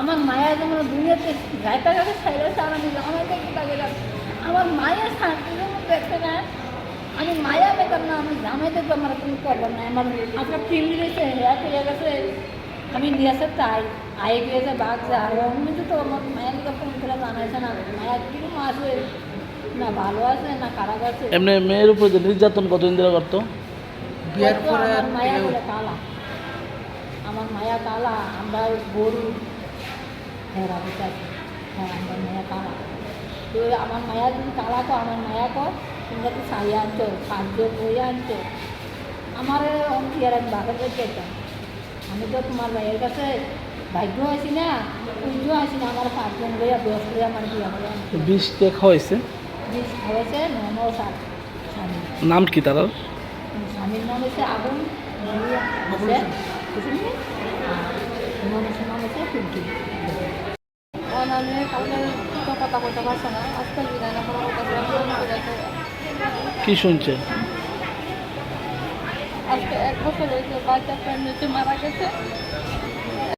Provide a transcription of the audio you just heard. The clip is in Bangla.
আমার মায়া যেমন দুনিয়াতে গাইতে গাইতে ছাইলেছে আর আমি জামাইতে কোথা গেলাম আমার মায়ের শান্তির মধ্যে একটা না। আমি মায়া পেতাম না আমি জামাইতে তো আমার কোনো প্রবলেম নাই। আমার আপনার ফিল্ম দিয়েছে হেয়া পেয়ে গেছে। আমি দিয়েছে তাই আয়ে গিয়েছে বাঘছে আর অমনি তো আমার মায়ের দিকে ফোন করে জানাইছে না মায়া কীরকম আছে? না ভালো আছে না খারাপ আছে। এমনি মেয়ের উপর যে নির্যাতন কতদিন ধরে করতো? বিয়ের পরে মায়া বলে কালা। আমার মায়া কালা আমরা গরু রাবিতা হ্যাঁ আমার মায়া কালা। তো আমার মায়া যদি কালা কো আমার মায়া কো তোমরা তো শাড়ি আনছো খাদ্য বই আনছো আমার অঙ্কি আর আমি কাছে যেতাম আমি তো তোমার ভাইয়ের কাছে ভাগ্য আছি না পুজো আছি না আমার পাঁচজন বইয়া দশ বইয়া আমার বিয়া করে আনছে। বিষ দেখা হয়েছে বিষ হয়েছে নম সাত নাম কি তার স্বামীর নাম হচ্ছে আগুন নাম হচ্ছে পিন্টু অনামে কালকে কথা বলতে পারছে না আজকে বিদায় না কি শুনছে আজকে এক বছর হয়েছে বাচ্চা প্রেগনেন্সি মারা গেছে।